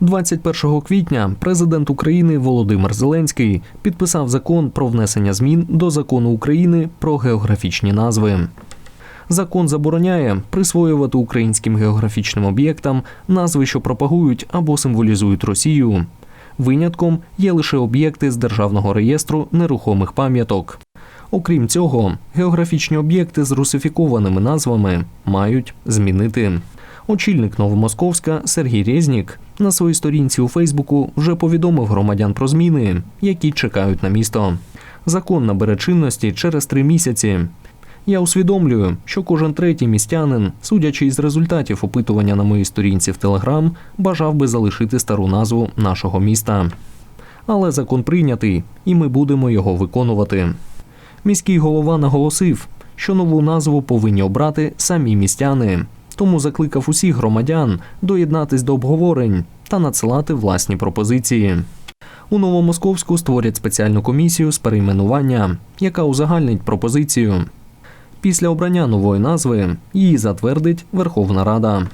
21 квітня президент України Володимир Зеленський підписав закон про внесення змін до закону України про географічні назви. Закон забороняє присвоювати українським географічним об'єктам назви, що пропагують або символізують Росію. Винятком є лише об'єкти з державного реєстру нерухомих пам'яток. Окрім цього, географічні об'єкти з русифікованими назвами мають змінити. Очільник Новомосковська Сергій Резнік на своїй сторінці у Фейсбуку вже повідомив громадян про зміни, які чекають на місто. Закон набере чинності через три місяці. Я усвідомлюю, що кожен третій містянин, судячи із результатів опитування на моїй сторінці в Телеграм, бажав би залишити стару назву нашого міста. Але закон прийнятий, і ми будемо його виконувати. Міський голова наголосив, що нову назву повинні обрати самі містяни, тому закликав усіх громадян доєднатись до обговорень та надсилати власні пропозиції. У Новомосковську створять спеціальну комісію з перейменування, яка узагальнить пропозицію. Після обрання нової назви її затвердить Верховна Рада.